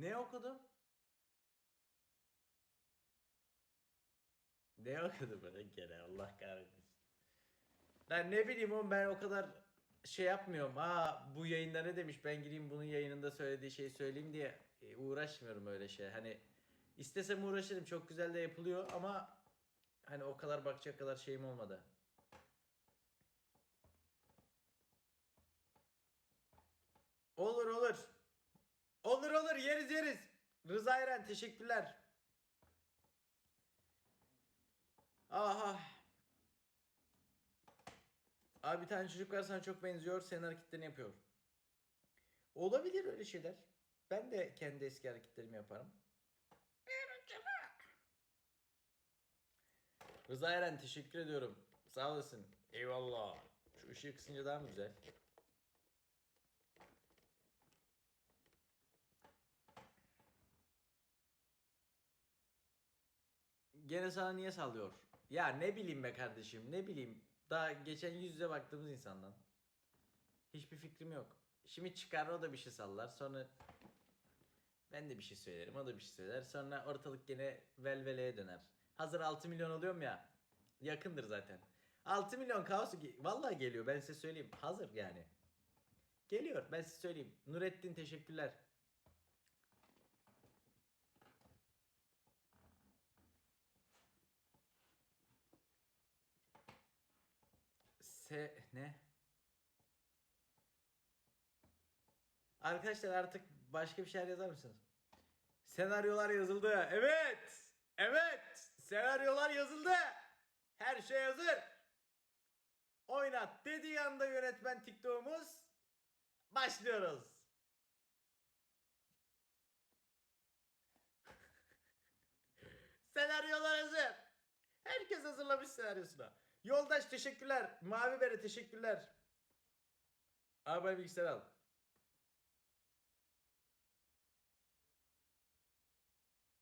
Ne okudum? Ne okudum ben gene Allah kahretsin. Ben ne bileyim oğlum ben o kadar şey yapmıyorum. Ha bu yayında ne demiş ben gireyim bunun yayınında söylediği şeyi söyleyeyim diye e, uğraşmıyorum öyle şey. Hani istesem uğraşırım çok güzel de yapılıyor ama hani o kadar bakacak kadar şeyim olmadı. Olur olur. Olur olur yeriz yeriz. Rıza Eren teşekkürler. Aha. Abi bir tane çocuk var sana çok benziyor. Senin hareketlerini yapıyor. Olabilir öyle şeyler. Ben de kendi eski hareketlerimi yaparım. Rıza Eren teşekkür ediyorum. Sağ olasın. Eyvallah. Şu ışığı kısınca daha mı güzel? Gene sana niye sallıyor? Ya ne bileyim be kardeşim ne bileyim. Daha geçen yüz yüze baktığımız insandan. Hiçbir fikrim yok. Şimdi çıkar o da bir şey sallar. Sonra ben de bir şey söylerim o da bir şey söyler. Sonra ortalık gene velveleye döner. Hazır 6 milyon oluyorum ya. Yakındır zaten. 6 milyon kaos ge- vallahi geliyor ben size söyleyeyim. Hazır yani. Geliyor ben size söyleyeyim. Nurettin teşekkürler. Se ne? Arkadaşlar artık başka bir şeyler yazar mısınız? Senaryolar yazıldı. Evet. Evet. Senaryolar yazıldı. Her şey hazır. Oynat dediği anda yönetmen TikTok'umuz. Başlıyoruz. Senaryolar hazır. Herkes hazırlamış senaryosuna. Yoldaş teşekkürler. Mavi Bere teşekkürler. Abi bilgisayar al.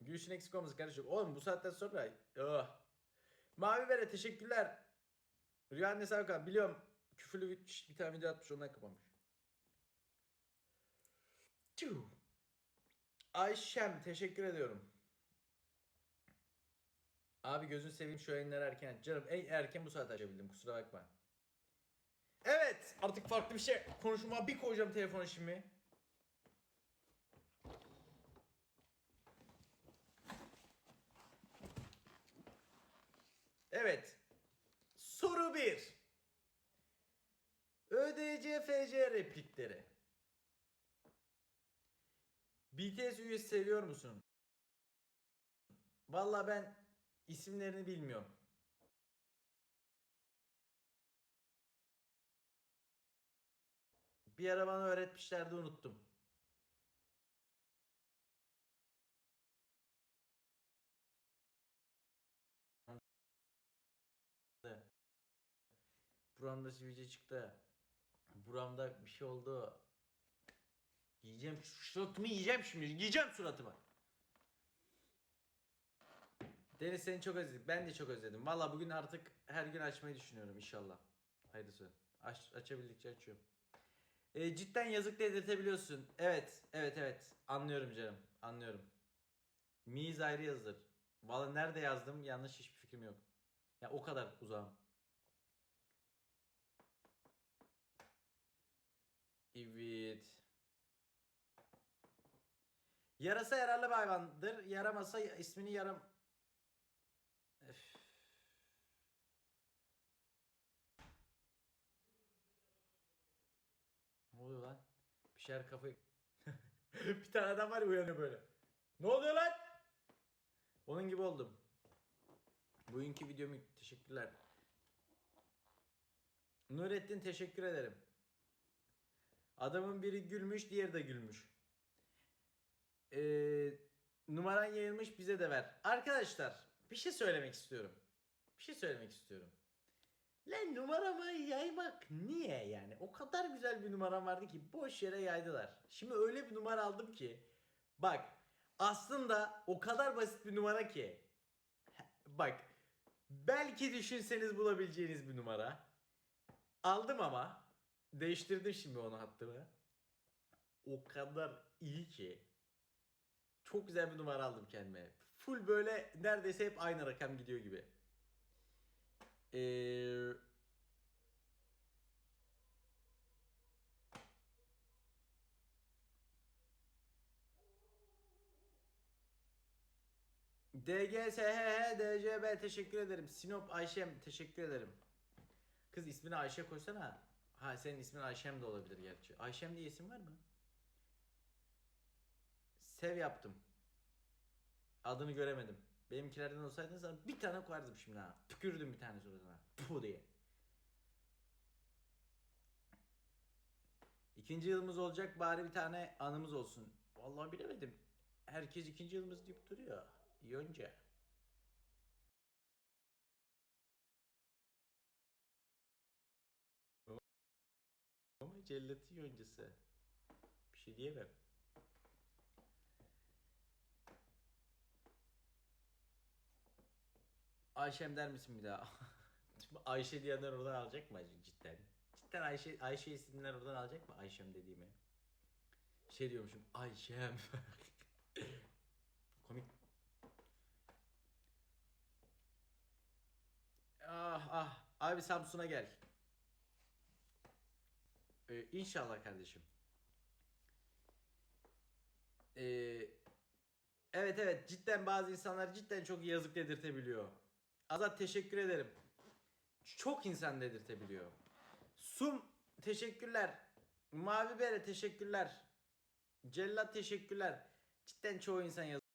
Gülüşün eksik olmasın kardeşim. Oğlum bu saatten sonra... Oh. Mavi Bere teşekkürler. Rüya annesi Hakan biliyorum. Küfürlü bir, bir tane video atmış ondan kapamış. Ayşem teşekkür ediyorum. Abi gözün seveyim şu yayınları erken. Canım en erken bu saat açabildim kusura bakma. Evet artık farklı bir şey konuşmama bir koyacağım telefona şimdi. Evet. Soru 1. ÖDC FC replikleri. BTS üyesi seviyor musun? Vallahi ben isimlerini bilmiyorum. Bir ara bana öğretmişlerdi unuttum. Buramda sivilce çıktı. Buramda bir şey oldu. Yiyeceğim suratımı yiyeceğim şimdi. Yiyeceğim suratımı. Deniz seni çok özledik. Ben de çok özledim. Valla bugün artık her gün açmayı düşünüyorum inşallah. Hayırlısı. Aç, açabildikçe açıyorum. E, cidden yazık dedirtebiliyorsun. Evet, evet, evet. Anlıyorum canım. Anlıyorum. Miyiz ayrı yazılır. Valla nerede yazdım yanlış hiçbir fikrim yok. Ya o kadar uzağım. Evet. Yarasa yararlı bir hayvandır. Yaramasa ismini yaram... Öf. Ne oluyor lan? Bir şeyler kafayı... bir tane adam var ya uyanıyor böyle. Ne oluyor lan? Onun gibi oldum. Bugünkü videomu teşekkürler. Nurettin teşekkür ederim. Adamın biri gülmüş, diğeri de gülmüş. Ee, numaran yayılmış bize de ver. Arkadaşlar bir şey söylemek istiyorum. Bir şey söylemek istiyorum. Lan numaramı yaymak niye yani? O kadar güzel bir numaram vardı ki boş yere yaydılar. Şimdi öyle bir numara aldım ki. Bak aslında o kadar basit bir numara ki. Bak belki düşünseniz bulabileceğiniz bir numara. Aldım ama değiştirdim şimdi onu hattımı. O kadar iyi ki. Çok güzel bir numara aldım kendime. Full böyle neredeyse hep aynı rakam gidiyor gibi. Ee, DGSHH DCB teşekkür ederim. Sinop Ayşem teşekkür ederim. Kız ismini Ayşe koysana. Ha senin ismin Ayşem de olabilir gerçi. Ayşem diye isim var mı? Sev yaptım. Adını göremedim. Benimkilerden olsaydın sana bir tane koyardım şimdi ha. Tükürdüm bir tane suratına. Puh diye. İkinci yılımız olacak bari bir tane anımız olsun. Vallahi bilemedim. Herkes ikinci yılımız deyip duruyor. Yonca. Ama cellatı yoncası. Bir şey diyemem. Ayşem der misin bir daha? Ayşe diyenler oradan alacak mı cidden? Cidden Ayşe, Ayşe isimler oradan alacak mı Ayşem dediğimi? Şey diyormuşum Ayşem. Komik. Ah ah. Abi Samsun'a gel. Ee, inşallah kardeşim. Ee, evet evet cidden bazı insanlar cidden çok yazık dedirtebiliyor. Azat teşekkür ederim. Çok insan dedirtebiliyor. Sum teşekkürler. Mavi Bere teşekkürler. Cellat teşekkürler. Cidden çoğu insan yazık.